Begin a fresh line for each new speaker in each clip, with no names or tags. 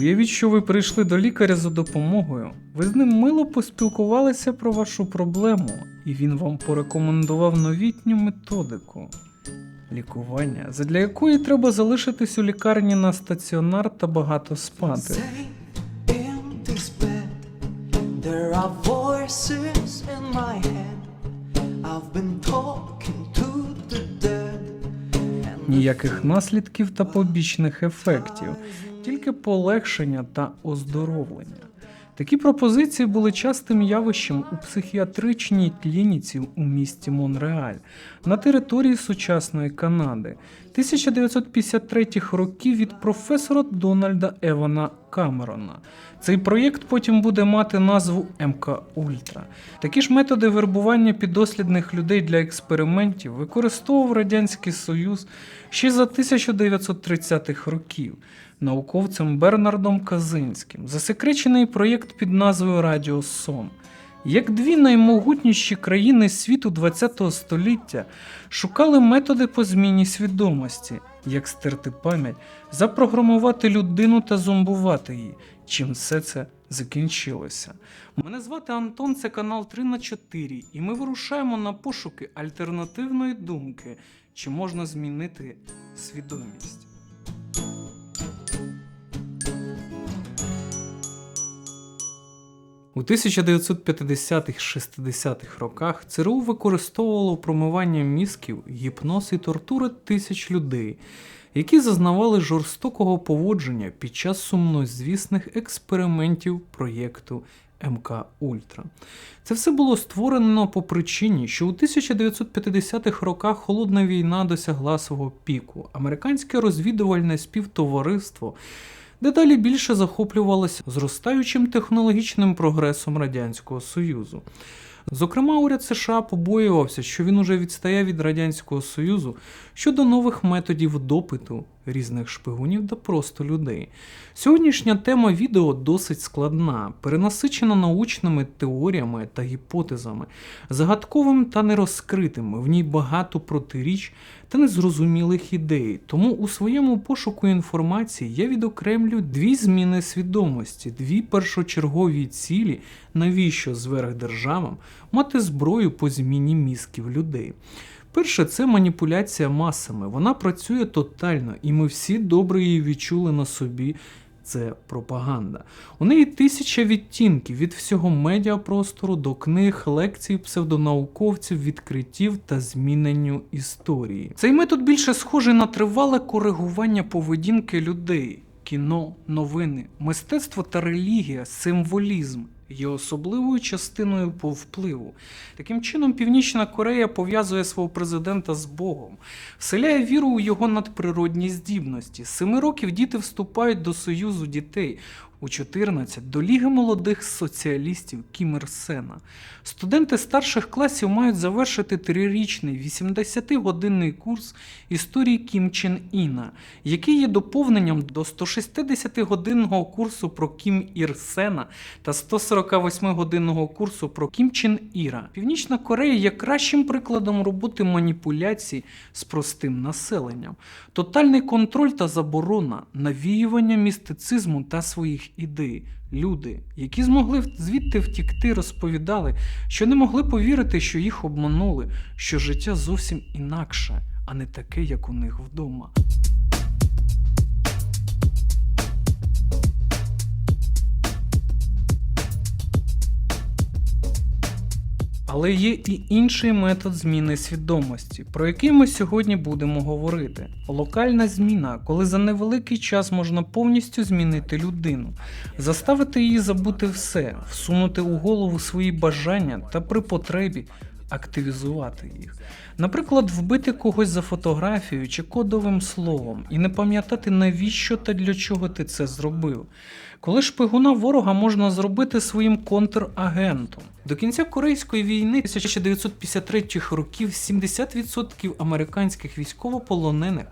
Уявіть, що ви прийшли до лікаря за допомогою. Ви з ним мило поспілкувалися про вашу проблему, і він вам порекомендував новітню методику лікування, задля якої треба залишитись у лікарні на стаціонар та багато спати. Ніяких наслідків та побічних ефектів, тільки полегшення та оздоровлення. Такі пропозиції були частим явищем у психіатричній клініці у місті Монреаль на території сучасної Канади 1953 років від професора Дональда Евана Камерона. Цей проєкт потім буде мати назву МК Ультра. Такі ж методи вербування підослідних людей для експериментів використовував Радянський Союз ще за 1930-х років науковцем Бернардом Казинським. Засекречений проєкт під назвою Радіосон. Як дві наймогутніші країни світу ХХ століття шукали методи по зміні свідомості, як стерти пам'ять, запрограмувати людину та зомбувати її, чим все це закінчилося. Мене звати Антон, це канал 3 на 4 і ми вирушаємо на пошуки альтернативної думки, чи можна змінити свідомість. У 1950-60-х роках ЦРУ використовувало промивання мізків, гіпноз і тортури тисяч людей, які зазнавали жорстокого поводження під час сумнозвісних експериментів проєкту МК Ультра. Це все було створено по причині, що у 1950-х роках холодна війна досягла свого піку. Американське розвідувальне співтовариство дедалі більше захоплювалося зростаючим технологічним прогресом Радянського Союзу. Зокрема, уряд США побоювався, що він уже відстає від Радянського Союзу щодо нових методів допиту різних шпигунів та просто людей. Сьогоднішня тема відео досить складна, перенасичена научними теоріями та гіпотезами, загадковим та нерозкритими. В ній багато протиріч та незрозумілих ідей. Тому у своєму пошуку інформації я відокремлю дві зміни свідомості, дві першочергові цілі, навіщо зверхдержавам мати зброю по зміні мізків людей. Перше, це маніпуляція масами. Вона працює тотально, і ми всі добре її відчули на собі. Це пропаганда. У неї тисяча відтінків від всього медіапростору до книг, лекцій, псевдонауковців, відкриттів та зміненню історії. Цей метод більше схожий на тривале коригування поведінки людей. Кіно, новини, мистецтво та релігія, символізм є особливою частиною по впливу. Таким чином, Північна Корея пов'язує свого президента з Богом, вселяє віру у його надприродні здібності. Семи років діти вступають до Союзу дітей. У 14 до Ліги молодих соціалістів Кім. Студенти старших класів мають завершити трирічний 80-годинний курс історії Кім Чен Іна, який є доповненням до 160-годинного курсу про Кім Ір Сена та 148-годинного курсу про Кім Чен Іра. Північна Корея є кращим прикладом роботи маніпуляцій з простим населенням, тотальний контроль та заборона, навіювання містицизму та своїх ідей. Люди, які змогли звідти втікти, розповідали, що не могли повірити, що їх обманули, що життя зовсім інакше, а не таке, як у них вдома. Але є і інший метод зміни свідомості, про який ми сьогодні будемо говорити. Локальна зміна, коли за невеликий час можна повністю змінити людину, заставити її забути все, всунути у голову свої бажання та при потребі активізувати їх. Наприклад, вбити когось за фотографією чи кодовим словом і не пам'ятати, навіщо та для чого ти це зробив. Коли шпигуна ворога можна зробити своїм контрагентом. До кінця Корейської війни 1953 років 70% американських військовополонених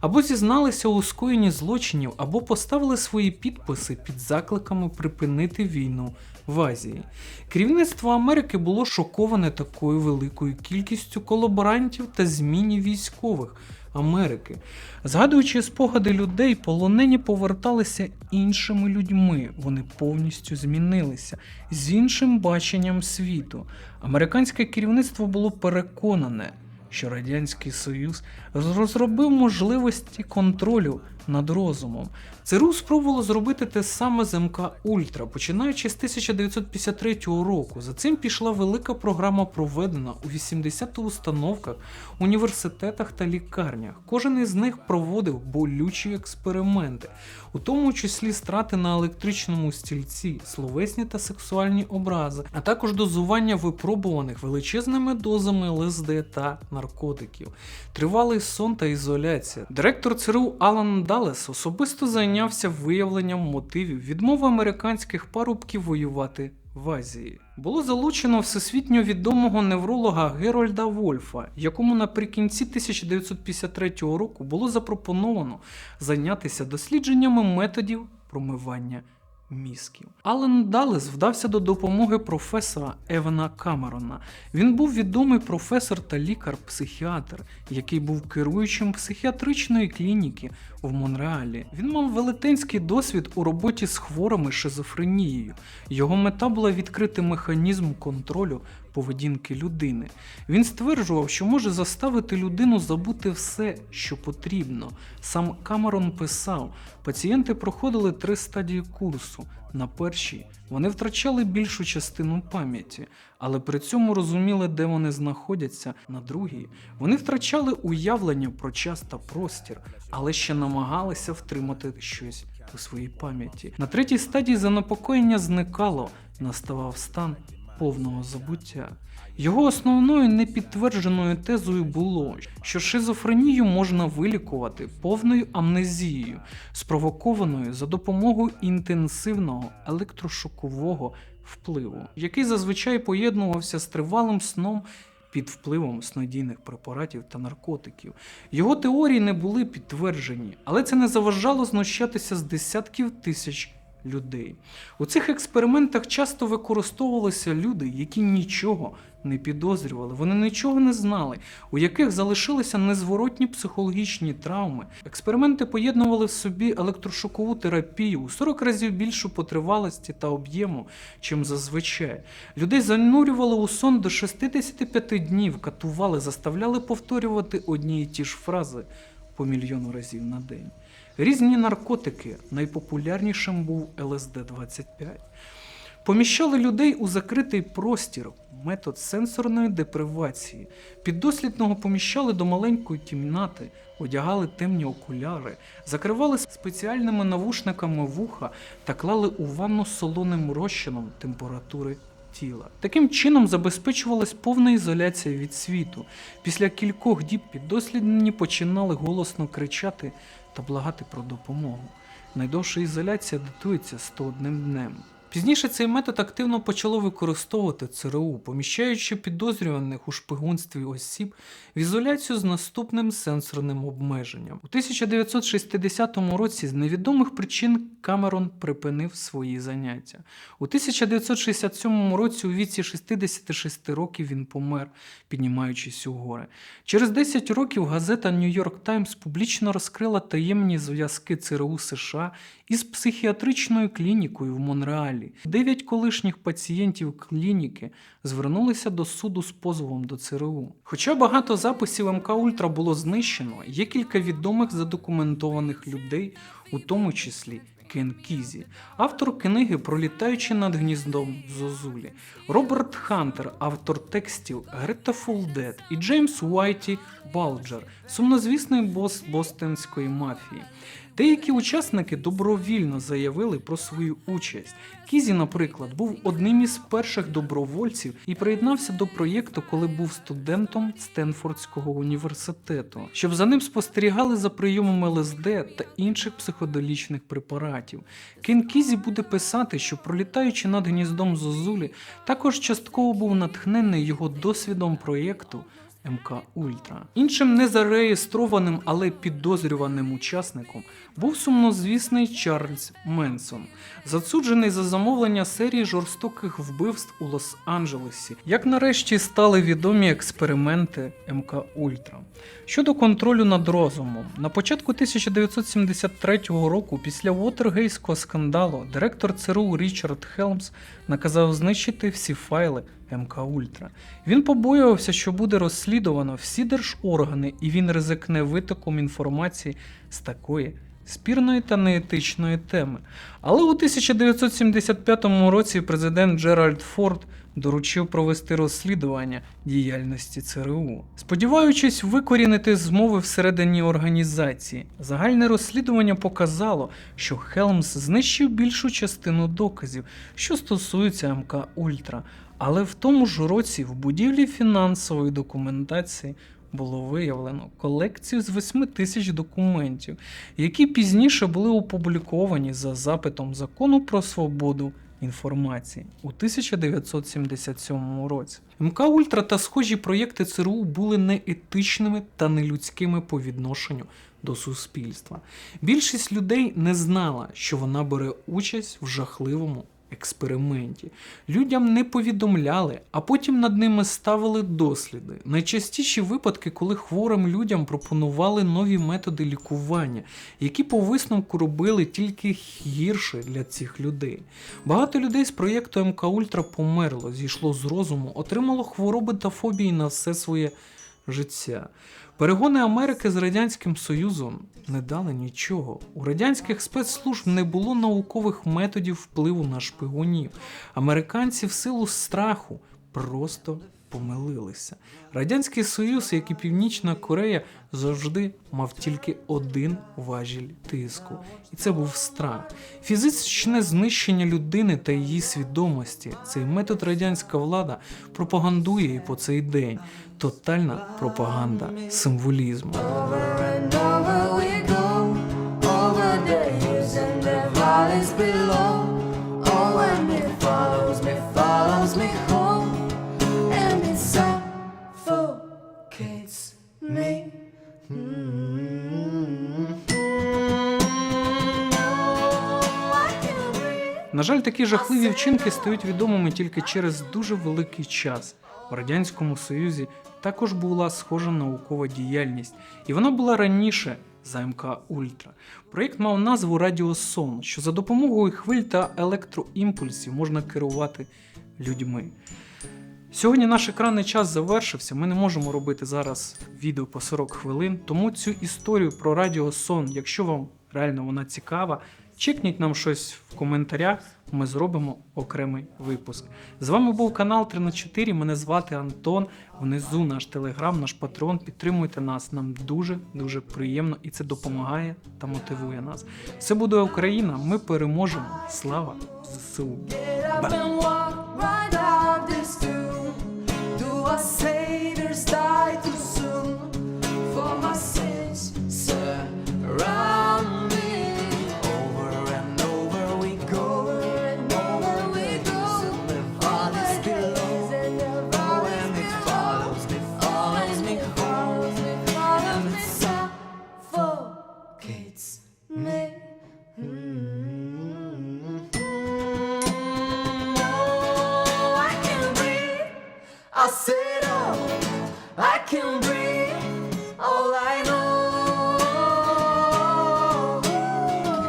або зізналися у скоєнні злочинів, або поставили свої підписи під закликами припинити війну в Азії. Керівництво Америки було шоковане такою великою кількістю колаборантів та зміні військових Америки. Згадуючи спогади людей, полонені поверталися іншими людьми. Вони повністю змінилися з іншим баченням світу. Американське керівництво було переконане, що Радянський Союз розробив можливості контролю над розумом. ЦРУ спробувало зробити те саме з МК Ультра, починаючи з 1953 року. За цим пішла велика програма, проведена у 80 установках, університетах та лікарнях. Кожен із них проводив болючі експерименти, у тому числі страти на електричному стільці, словесні та сексуальні образи, а також дозування випробуваних величезними дозами ЛСД та наркотиків, тривалий сон та ізоляція. Директор ЦРУ Алан Далес особисто зайнявся виявленням мотивів відмови американських парубків воювати в Азії. Було залучено всесвітньо відомого невролога Герольда Вольфа, якому наприкінці 1953 року було запропоновано зайнятися дослідженнями методів промивання мізків. Ален Далес вдався до допомоги професора Евана Камерона. Він був відомий професор та лікар-психіатр, який був керуючим психіатричної клініки в Монреалі. Він мав велетенський досвід у роботі з хворими шизофренією. Його мета була відкрити механізм контролю поведінки людини. Він стверджував, що може заставити людину забути все, що потрібно. Сам Камерон писав: пацієнти проходили три стадії курсу. На першій вони втрачали більшу частину пам'яті, але при цьому розуміли, де вони знаходяться. На другій вони втрачали уявлення про час та простір, але ще намагалися втримати щось у своїй пам'яті. На третій стадії занепокоєння зникало, наставав стан повного забуття. Його основною непідтвердженою тезою було, що шизофренію можна вилікувати повною амнезією, спровокованою за допомогою інтенсивного електрошокового впливу, який зазвичай поєднувався з тривалим сном під впливом снодійних препаратів та наркотиків. Його теорії не були підтверджені, але це не заважало знущатися з десятків тисяч людей. У цих експериментах часто використовувалися люди, які нічого не підозрювали, вони нічого не знали, у яких залишилися незворотні психологічні травми. Експерименти поєднували в собі електрошокову терапію у 40 разів більшу по тривалості та об'єму, чим зазвичай. Людей занурювали у сон до 65 днів, катували, заставляли повторювати одні й ті ж фрази по мільйону разів на день. Різні наркотики, найпопулярнішим був ЛСД-25. Поміщали людей у закритий простір, метод сенсорної депривації. Піддослідного поміщали до маленької кімнати, одягали темні окуляри, закривали спеціальними навушниками вуха та клали у ванну солоним розчином температури тіла. Таким чином забезпечувалась повна ізоляція від світу. Після кількох діб піддослідні починали голосно кричати та благати про допомогу. Найдовша ізоляція датується 101 днем. Пізніше цей метод активно почало використовувати ЦРУ, поміщаючи підозрюваних у шпигунстві осіб в ізоляцію з наступним сенсорним обмеженням. У 1960 році з невідомих причин Камерон припинив свої заняття. У 1967 році у віці 66 років він помер, піднімаючись у гори. Через 10 років газета York Times публічно розкрила таємні зв'язки ЦРУ США із психіатричною клінікою в Монреалі. Дев'ять колишніх пацієнтів клініки звернулися до суду з позовом до ЦРУ. Хоча багато записів МК Ультра було знищено, є кілька відомих задокументованих людей, у тому числі Кен Кізі, автор книги Пролітаючи над гніздом Зозулі, Роберт Хантер, автор текстів Грета Фулдет і Джеймс Уайті Балджер, сумнозвісний бос бостонської мафії. Деякі учасники добровільно заявили про свою участь. Кізі, наприклад, був одним із перших добровольців і приєднався до проєкту, коли був студентом Стенфордського університету, щоб за ним спостерігали за прийомом ЛСД та інших психоделічних препаратів. Кен Кізі буде писати, що пролітаючи над гніздом Зозулі, також частково був натхнений його досвідом проєкту МК Ультра. Іншим незареєстрованим, але підозрюваним учасником був сумнозвісний Чарльз Менсон, засуджений за замовлення серії жорстоких вбивств у Лос-Анджелесі, як нарешті стали відомі експерименти МК Ультра. Щодо контролю над розумом, на початку 1973 року, після Уотергейського скандалу, директор ЦРУ Річард Хелмс наказав знищити всі файли МК Ультра. Він побоювався, що буде розслідувано всі держоргани, і він ризикне витоком інформації з такої спірної та неетичної теми. Але у 1975 році президент Джеральд Форд доручив провести розслідування діяльності ЦРУ. Сподіваючись викорінити змови всередині організації, загальне розслідування показало, що Хелмс знищив більшу частину доказів, що стосуються МК Ультра. Але в тому ж році в будівлі фінансової документації було виявлено колекцію з 8 тисяч документів, які пізніше були опубліковані за запитом закону про свободу інформації у 1977 році. МК Ультра та схожі проєкти ЦРУ були неетичними та нелюдськими по відношенню до суспільства. Більшість людей не знала, що вона бере участь в жахливому експерименті. Людям не повідомляли, а потім над ними ставили досліди. Найчастіші випадки, коли хворим людям пропонували нові методи лікування, які по висновку робили тільки гірше для цих людей. Багато людей з проєкту МК Ультра померло, зійшло з розуму, отримало хвороби та фобії на все своє життя. Перегони Америки з Радянським Союзом не дали нічого. У радянських спецслужб не було наукових методів впливу на шпигунів. Американці в силу страху просто помилилися. Радянський Союз, як і Північна Корея, завжди мав тільки один важіль тиску, і це був страх. Фізичне знищення людини та її свідомості. Цей метод радянська влада пропагандує і по цей день. Тотальна пропаганда символізму.
Oh. Oh.
На жаль, такі жахливі вчинки стають відомими тільки через дуже великий час. В радянському Союзі також була схожа наукова діяльність, і вона була раніше за МК Ультра. Проєкт мав назву Радіосон, що за допомогою хвиль та електроімпульсів можна керувати людьми. Сьогодні наш екранний час завершився. Ми не можемо робити зараз відео по 40 хвилин. Тому цю історію про радіосон, якщо вам реально вона цікава, чекніть нам щось в коментарях. Ми зробимо окремий випуск. З вами був канал 3 на 4 Мене звати Антон. Внизу наш телеграм, наш патрон. Підтримуйте нас. Нам дуже дуже приємно і це допомагає та мотивує нас. Все буде Україна. Ми переможемо. Слава ЗСУ!
Get